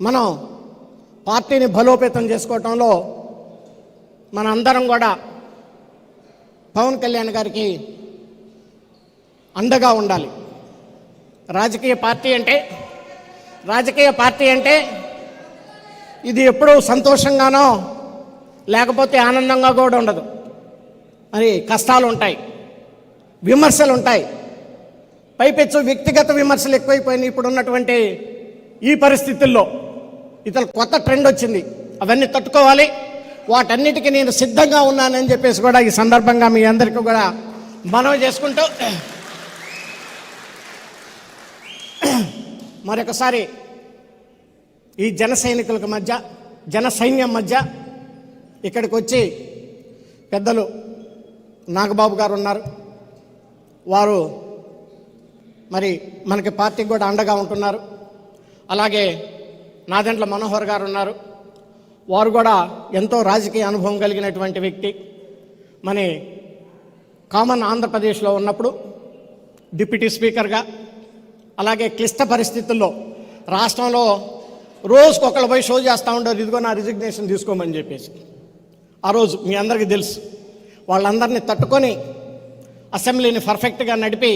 మనం పార్టీని బలోపేతం చేసుకోవటంలో మన అందరం కూడా పవన్ కళ్యాణ్ గారికి అండగా ఉండాలి. రాజకీయ పార్టీ అంటే రాజకీయ పార్టీ అంటే ఇది ఎప్పుడూ సంతోషంగానో లేకపోతే ఆనందంగా కూడా ఉండదు. మరి కష్టాలు ఉంటాయి విమర్శలు ఉంటాయి. పైపెచ్చు వ్యక్తిగత విమర్శలు ఎక్కువైపోయినాయి ఇప్పుడు ఉన్నటువంటి ఈ పరిస్థితుల్లో. ఇతను కొత్త ట్రెండ్ వచ్చింది. అవన్నీ తట్టుకోవాలి. వాటన్నిటికీ నేను సిద్ధంగా ఉన్నానని చెప్పేసి కూడా ఈ సందర్భంగా మీ అందరికీ కూడా మనవి చేసుకుంటూ మరొకసారి ఈ జన సైనికులకు మధ్య జన సైన్యం మధ్య ఇక్కడికి వచ్చి పెద్దలు నాగబాబు గారు ఉన్నారు. వారు మరి మనకి పార్టీకి కూడా అండగా ఉంటున్నారు. అలాగే నాదెంట్ల మనోహర్ గారు ఉన్నారు. వారు కూడా ఎంతో రాజకీయ అనుభవం కలిగినటువంటి వ్యక్తి. మన కామన్ ఆంధ్రప్రదేశ్లో ఉన్నప్పుడు డిప్యూటీ స్పీకర్గా అలాగే క్లిష్ట పరిస్థితుల్లో రాష్ట్రంలో రోజుకు ఒకళ్ళు పోయి షో చేస్తూ ఉండరు ఇదిగో నా రిజిగ్నేషన్ తీసుకోమని చెప్పేసి. ఆ రోజు మీ అందరికీ తెలుసు. వాళ్ళందరినీ తట్టుకొని అసెంబ్లీని పర్ఫెక్ట్గా నడిపి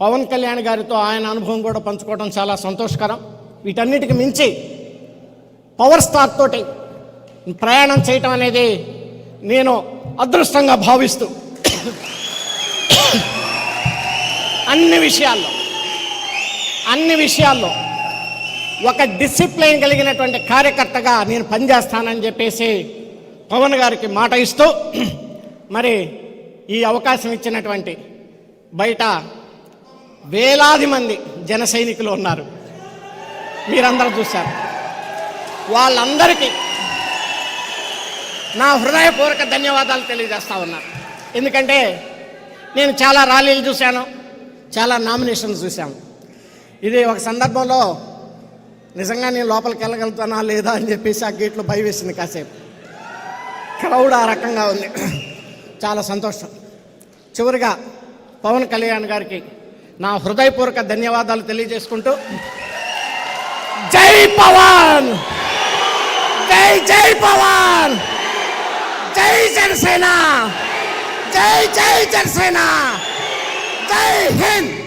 పవన్ కళ్యాణ్ గారితో ఆయన అనుభవం కూడా పంచుకోవడం చాలా సంతోషకరం. వీటన్నిటికి మించి పవర్ స్టార్ తోటి ప్రయాణం చేయటం అనేది నేను అదృష్టంగా భావిస్తూ అన్ని విషయాల్లో అన్ని విషయాల్లో ఒక డిసిప్లైన్ కలిగినటువంటి కార్యకర్తగా నేను పనిచేస్తానని చెప్పేసి పవన్ గారికి మాట ఇస్తూ మరి ఈ అవకాశం ఇచ్చినటువంటి బయట వేలాది మంది జన సైనికులు ఉన్నారు. మీరందరూ చూశారు. వాళ్ళందరికీ నా హృదయపూర్వక ధన్యవాదాలు తెలియజేస్తా ఉన్నాను ఎందుకంటే నేను చాలా ర్యాలీలు చూశాను చాలా నామినేషన్లు చూశాను. ఇది ఒక సందర్భంలో నిజంగా నేను లోపలికి వెళ్ళగలుగుతానా లేదా అని చెప్పేసి ఆ గేట్లో భయ వేసింది కాసేపు. క్రౌడ్ ఆ రకంగా ఉంది. చాలా సంతోషం. చివరిగా పవన్ కళ్యాణ్ గారికి నా హృదయపూర్వక ధన్యవాదాలు తెలియజేసుకుంటూ జై పవన్! జై జై పవన్! జై జనసేన! జై జై జనసేన! జై హింద్!